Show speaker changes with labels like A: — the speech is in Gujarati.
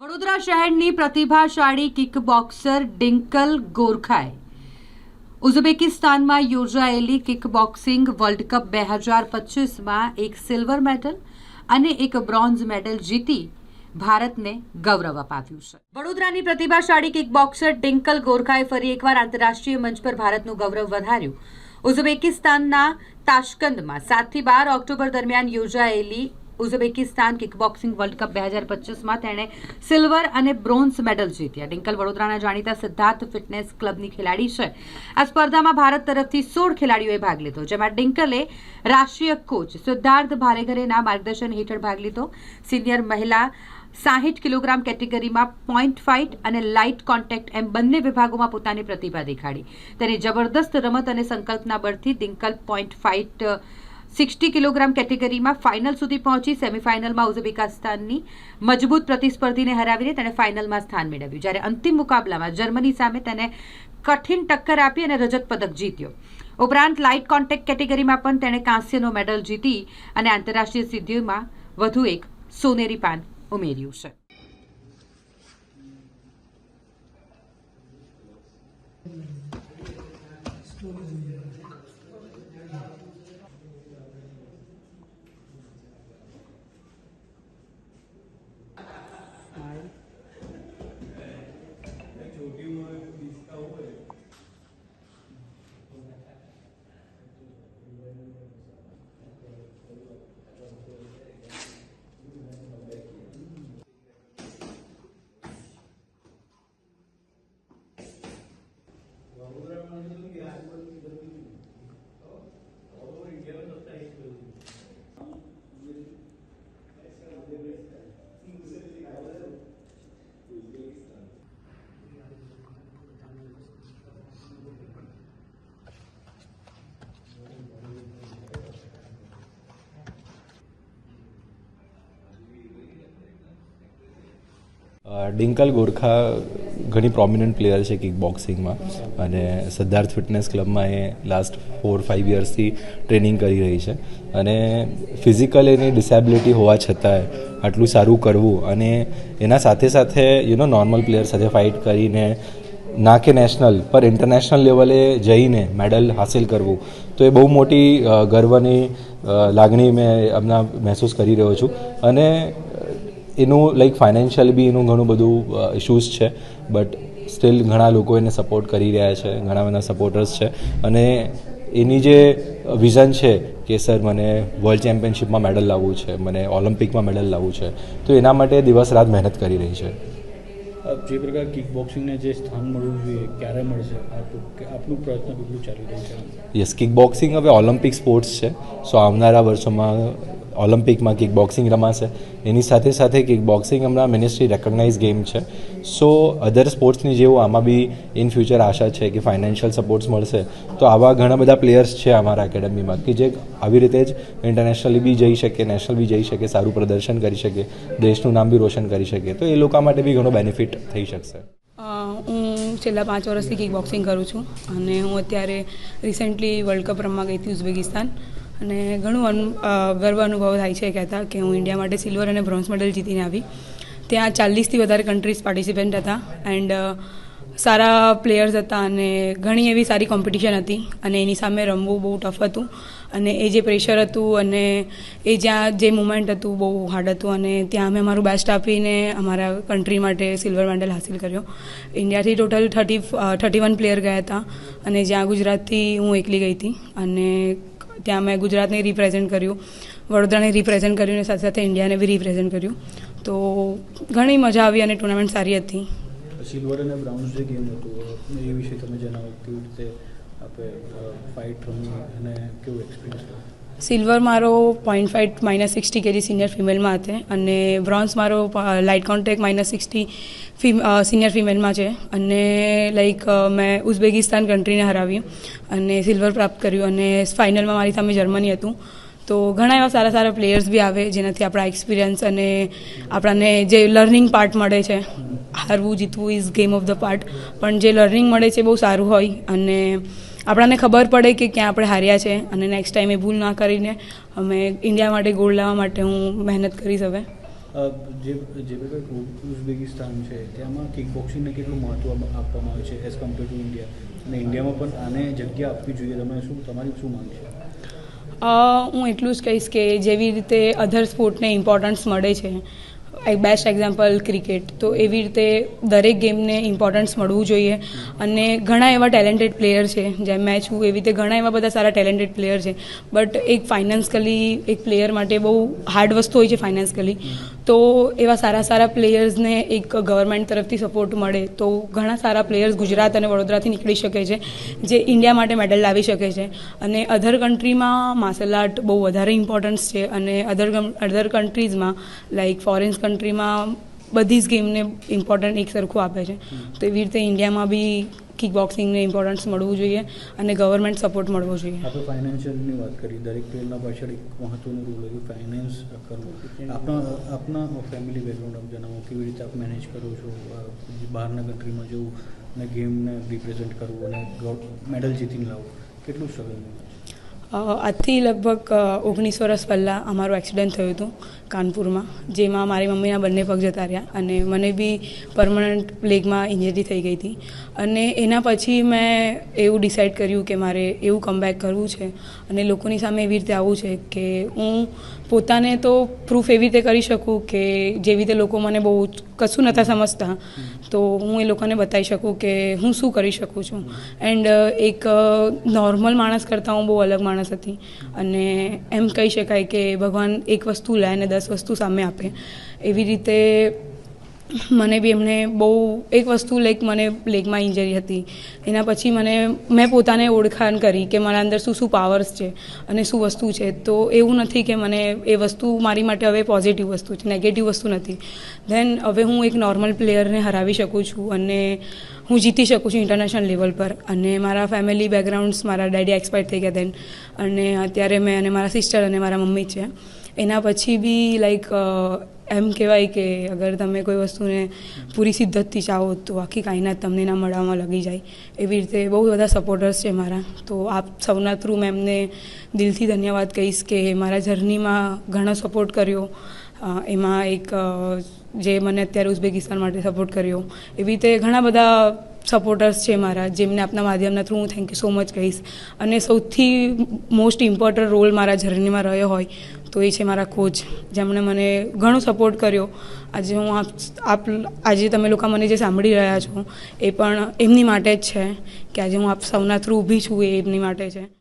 A: વડોદરા શહેરની પ્રતિભાશાળી કિકબોક્સર ડિંકલ ગોરખાએ ઉઝબેકિસ્તાનમાં યોજાયેલી કિકબોક્સિંગ વર્લ્ડ કપ બે હજાર પચીસમાં એક સિલ્વર મેડલ અને એક બ્રોન્ઝ મેડલ જીતી ભારતને ગૌરવ અપાવ્યું છે. વડોદરાની પ્રતિભાશાળી કિકબોક્સર ડિંકલ ગોરખાએ ફરી એકવાર આંતરરાષ્ટ્રીય મંચ પર ભારતનું ગૌરવ વધાર્યું. ઉઝબેકિસ્તાનના તાશ્કંદમાં સાતથી બાર ઓક્ટોબર દરમિયાન યોજાયેલી ઉઝબેકિસ્તાન કિકબોક્સિંગ વર્લ્ડ કપ બે હજાર પચીસમાં તેણે સિલ્વર અને બ્રોન્ઝ મેડલ જીત્યા. ડિંકલ વડોદરાના જાણીતા સિદ્ધાર્થ ફિટનેસ ક્લબની ખેલાડી છે. આ સ્પર્ધામાં ભારત તરફથી સોળ ખેલાડીઓએ ભાગ લીધો, જેમાં ડિંકલે રાષ્ટ્રીય કોચ સિદ્ધાર્થ ભારેઘરેના માર્ગદર્શન હેઠળ ભાગ લીધો. સિનિયર મહિલા સાહીઠ કિલોગ્રામ કેટેગરીમાં પોઈન્ટ ફાઇટ અને લાઇટ કોન્ટેક્ટ એમ બંને વિભાગોમાં પોતાની પ્રતિભા દેખાડી. તેની જબરદસ્ત રમત અને સંકલ્પના બળથી Dinkal point fight sixty kilogram કેટેગરીમાં ફાઇનલ સુધી પહોંચી સેમીફાઇનલમાં ઉઝબેકિસ્તાનની મજબૂત પ્રતિસ્પર્ધીને હરાવીને તેણે ફાઇનલમાં સ્થાન મેળવ્યું. જ્યારે અંતિમ મુકાબલામાં જર્મની સામે તેને કઠિન ટક્કર આપી અને રજત પદક જીત્યો. ઉપરાંત લાઇટ કોન્ટેક્ટ કેટેગરીમાં પણ તેણે કાંસ્યનો મેડલ જીતી અને આંતરરાષ્ટ્રીય સિદ્ધિઓમાં વધુ એક સોનેરી પાન ઉમેર્યું છે.
B: ડિંકલ ગોરખા ઘણી પ્રોમિનન્ટ પ્લેયર છે કિક બોક્સિંગમાં અને સિદ્ધાર્થ ફિટનેસ ક્લબમાં એ લાસ્ટ ફોર ફાઇવ યર્સથી ટ્રેનિંગ કરી રહી છે. અને ફિઝિકલ એની ડિસેબિલિટી હોવા છતાંય આટલું સારું કરવું અને એના સાથે સાથે યુ નો નોર્મલ પ્લેયર સાથે ફાઇટ કરીને ના કે નેશનલ પર ઇન્ટરનેશનલ લેવલે જઈને મેડલ હાસિલ કરવું, તો એ બહુ મોટી ગર્વની લાગણી મેં હમણાં મહેસૂસ કરી રહ્યો છું. અને એનું લાઈક ફાઇનાન્શિયલ બી એનું ઘણું બધું ઇશ્યુઝ છે બટ સ્ટીલ ઘણા લોકો એને સપોર્ટ કરી રહ્યા છે ઘણા બધા સપોર્ટર્સ છે. અને એની જે વિઝન છે કે સર મને વર્લ્ડ ચેમ્પિયનશિપમાં મેડલ લાવવું છે મને ઓલિમ્પિકમાં મેડલ લાવવું છે તો એના માટે દિવસ રાત મહેનત કરી રહી છે.
C: જે પ્રકાર કિક બોક્સિંગને જે સ્થાન મળવું જોઈએ ક્યારે મળશે? આપ આપનું પ્રયત્ન કેટલું ચાલી રહ્યું છે?
B: યસ કિક બોક્સિંગ હવે ઓલિમ્પિક સ્પોર્ટ્સ છે. સો આવનારા વર્ષોમાં ઓલિમ્પિકમાં કિક બોક્સિંગ રમાશે. એની સાથે સાથે કિક બોક્સિંગ હમણાં મિનિસ્ટ્રી રેકગ્નાઇઝ ગેમ છે. સો અધર સ્પોર્ટ્સની જેવું આમાં બી ઇન ફ્યુચર આશા છે કે ફાઇનાન્શિયલ સપોર્ટ્સ મળશે. તો આવા ઘણા બધા પ્લેયર્સ છે અમારા એકેડમીમાં કે જે આવી રીતે જ ઇન્ટરનેશનલી બી જઈ શકે નેશનલ બી જઈ શકે, સારું પ્રદર્શન કરી શકે, દેશનું નામ બી રોશન કરી શકે. તો એ લોકો માટે બી ઘણો બેનિફિટ થઈ શકશે.
D: હું છેલ્લા પાંચ વર્ષથી કિક બોક્સિંગ કરું છું અને હું અત્યારે રિસેન્ટલી વર્લ્ડ કપ રમવા ગઈ હતી ઉઝબેકિસ્તાન. અને ઘણું ગર્વ અનુભવ થાય છે કહેતા કે હું ઇન્ડિયા માટે સિલ્વર અને બ્રોન્ઝ મેડલ જીતીને આવી. ત્યાં ચાલીસથી વધારે કન્ટ્રીઝ પાર્ટિસિપેન્ટ હતા એન્ડ સારા પ્લેયર્સ હતા અને ઘણી એવી સારી કોમ્પિટિશન હતી અને એની સામે રમવું બહુ ટફ હતું અને એ જે પ્રેશર હતું અને એ જ્યાં જે મુમેન્ટ હતું બહુ હાર્ડ હતું અને ત્યાં અમે અમારું બેસ્ટ આપીને અમારા કન્ટ્રી માટે સિલ્વર મેડલ હાસિલ કર્યો. ઇન્ડિયાથી total thirty thirty one player ગયા હતા અને જ્યાં ગુજરાતથી હું એકલી ગઈ હતી અને ત્યાં મેં ગુજરાતને રિપ્રેઝેન્ટ કર્યું, વડોદરાને રિપ્રેઝેન્ટ કર્યું અને સાથે સાથે ઇન્ડિયાને બી રિપ્રેઝેન્ટ કર્યું. તો ઘણી મજા આવી અને ટુર્નામેન્ટ સારી હતી.
C: સિલ્વર અને બ્રાઉન્સ જે ગેમ હતું એ વિશે તમે જણાવો કેવી રીતે આપણે ફાઇટ રમી અને કેવું એક્સપિરિયન્સ
D: સિલ્વર મારો point five minus sixty KG senior ફિમેલમાં હતી અને બ્રોન્ઝ મારો light contact minus sixty senior ફિમેલમાં છે. અને લાઈક મેં ઉઝબેકિસ્તાન કન્ટ્રીને હરાવી અને સિલ્વર પ્રાપ્ત કર્યું અને ફાઇનલમાં મારી સામે જર્મની હતું. તો ઘણા એવા સારા સારા પ્લેયર્સ બી આવે જેનાથી આપણા એક્સપિરિયન્સ અને આપણને જે લર્નિંગ પાર્ટ મળે છે. હારવું જીતવું is game of the part પણ જે લર્નિંગ મળે છે બહુ સારું હોય અને આપણને ખબર પડે કે ક્યાં આપણે હાર્યા છે અને નેક્સ્ટ ટાઈમ એ ભૂલ ના કરીને અમે ઇન્ડિયા માટે ગોલ્ડ લાવવા માટે હું મહેનત કરીશ હવે.
C: જે જે ઉઝબેકિસ્તાન છે ત્યાંમાં કિક બોક્સિંગને કેટલું મહત્ત્વ આપવામાં આવે છે એઝ કમ્પેર ટુ ઇન્ડિયા અને ઇન્ડિયામાં પણ આને જગ્યા આપવી જોઈએ તમે શું તમારી શું માંગ છે?
D: હું એટલું જ કહીશ કે જેવી રીતે અધર સ્પોર્ટને ઇમ્પોર્ટન્સ મળે છે એક બેસ્ટ એક્ઝામ્પલ ક્રિકેટ તો એવી રીતે દરેક ગેમને ઇમ્પોર્ટન્સ મળવું જોઈએ. અને ઘણા એવા ટેલેન્ટેડ પ્લેયર છે. જેમ મેં છું, એવી રીતે ઘણા એવા બધા સારા ટેલેન્ટેડ પ્લેયર છે. બટ એક ફાઇનાન્સકલી એક પ્લેયર માટે બહુ હાર્ડ વસ્તુ હોય છે ફાઇનાન્સકલી તો એવા સારા સારા પ્લેયર્સને એક ગવર્મેન્ટ તરફથી સપોર્ટ મળે તો ઘણા સારા પ્લેયર્સ ગુજરાત અને વડોદરાથી નીકળી શકે છે, જે ઇન્ડિયા માટે મેડલ લાવી શકે છે. અને અધર કન્ટ્રીમાં માર્શલ આર્ટ બહુ વધારે ઇમ્પોર્ટન્સ છે અને અધર અધર કન્ટ્રીઝમાં લાઈક ફોરેન કન્ટ્રીમાં બધી જ ગેમને ઇમ્પોર્ટન્ટ એક સરખું આપે છે. તો એવી રીતે ઇન્ડિયામાં બી કિક બોક્સિંગને ઇમ્પોર્ટન્સ મળવું જોઈએ અને ગવર્મેન્ટ સપોર્ટ મળવો જોઈએ.
C: આપણે ફાઇનાન્શિયલની વાત કરી. દરેક પ્લેયરના પાછળ એક મહત્ત્વનું રોલ હોય ફાઇનાન્સ કરવું. આપણા આપના ફેમિલી બેકગ્રાઉન્ડ આપ જણાવો, કેવી રીતે આપ મેનેજ કરો છો? બહારના કન્ટ્રીમાં જવું અને ગેમને રિપ્રેઝેન્ટ કરવું અને મેડલ જીતીને લાવવું. કેટલું સ્ટ્રગલ
D: આજથી લગભગ ઓગણીસ વર્ષ પહેલાં અમારું એક્સિડન્ટ થયું હતું કાનપુરમાં, જેમાં મારી મમ્મીના બંને પગ જતા રહ્યા અને મને બી પરમનન્ટ લેગમાં ઇન્જરી થઈ ગઈ હતી. અને એના પછી મેં એવું ડિસાઇડ કર્યું કે મારે એવું કમબેક કરવું છે અને લોકોની સામે એવી રીતે આવવું છે કે હું પોતાને તો પ્રૂફ એવી રીતે કરી શકું કે જેવી રીતે લોકો મને બહુ કશું નહોતા સમજતા, તો હું એ લોકોને બતાવી શકું કે હું શું કરી શકું છું. એન્ડ એક નોર્મલ માણસ કરતાં હું બહુ અલગ માણસ હતી. અને એમ કહી શકાય કે ભગવાન એક વસ્તુ લે અને દસ વસ્તુ સામે આપે. એવી રીતે મને બી એમણે બહુ એક વસ્તુ લાઈક મને લેગમાં ઇન્જરી હતી. એના પછી મને, મેં પોતાને ઓળખાણ કરી કે મારા અંદર શું શું પાવર્સ છે અને શું વસ્તુ છે. તો એવું નથી કે મને એ વસ્તુ મારી માટે હવે પોઝિટિવ વસ્તુ છે નેગેટિવ વસ્તુ નથી. ધેન હવે હું એક નોર્મલ પ્લેયરને હરાવી શકું છું અને હું જીતી શકું છું ઇન્ટરનેશનલ લેવલ પર. અને મારા ફેમિલી બેકગ્રાઉન્ડ્સ મારા ડેડી એક્સપાયર થઈ ગયા દેન અને અત્યારે મેં અને મારા સિસ્ટર અને મારા મમ્મી છે. એના પછી બી લાઈક એમ કહેવાય કે અગર તમે કોઈ વસ્તુને પૂરી સિદ્ધતથી ચાહો તો આખી કાયનાત તમને એના મળવામાં લગી જાય. એવી રીતે બહુ બધા સપોર્ટર્સ છે મારા. તો આપ સૌના થ્રુ મેં એમને દિલથી ધન્યવાદ કહીશ કે મારા જર્નીમાં ઘણો સપોર્ટ કર્યો. એમાં એક જે મને અત્યારે ઉઝબેકિસ્તાન માટે સપોર્ટ કર્યો. એવી રીતે ઘણા બધા સપોર્ટર્સ છે મારા, જેમને આપના માધ્યમના થ્રુ હું થેન્ક યુ સો મચ કહીશ. અને સૌથી મોસ્ટ ઇમ્પોર્ટન્ટ રોલ મારા જર્નીમાં રહ્યો હોય, તો એ છે મારા કોચ જેમણે મને ઘણો સપોર્ટ કર્યો. આજે હું આપ આજે તમે લોકો મને જે સાંભળી રહ્યા છો, એ પણ એમની માટે જ છે, કે આજે હું આપ સૌના થ્રુ ઊભી છું એ એમની માટે છે.